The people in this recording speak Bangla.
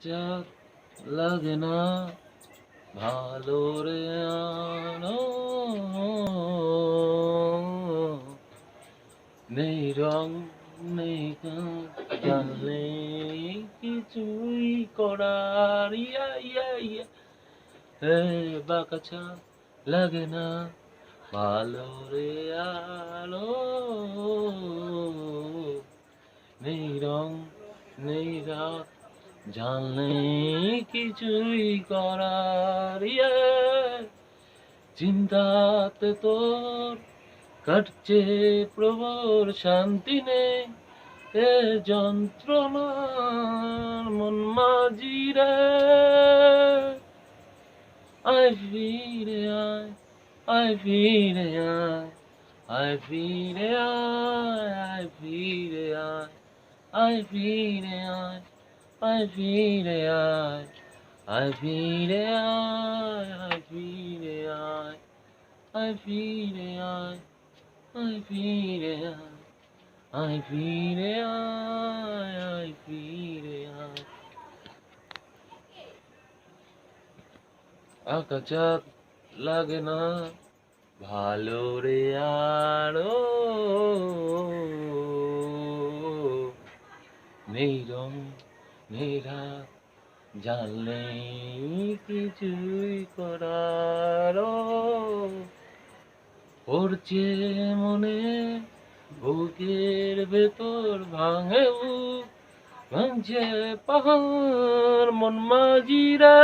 চার লাগে না। ভালো রে নেই রং, নেই জানলে কিছুই করার? হে বাকাচা লাগে না। ভালো রে আলো। নেই রং, নেই রাত জানলে কিছুই করার ইয়ে। চিন্তাতে তোর কাটছে প্রবর শান্তি নেই। এ যন্ত্রণার মন মাঝিরে আয় ফিরে আয় আয় ফিরে আয় আয় ফিরে আয় আয় ফিরে আয় আয় ফিরে আয়। Ay bile ay, ay bile ay, ay bile ay, ay bile ay, ay bile ay, ay bile ay, ay bile ay. আকাচাত লাগে না ভালো রে আরও নেই রঙ রাত জানলে কিছুই করার পড়ছে মনে বুকের ভেতর ভাঙে ভাঙছে পাহাড় মন মাঝিরা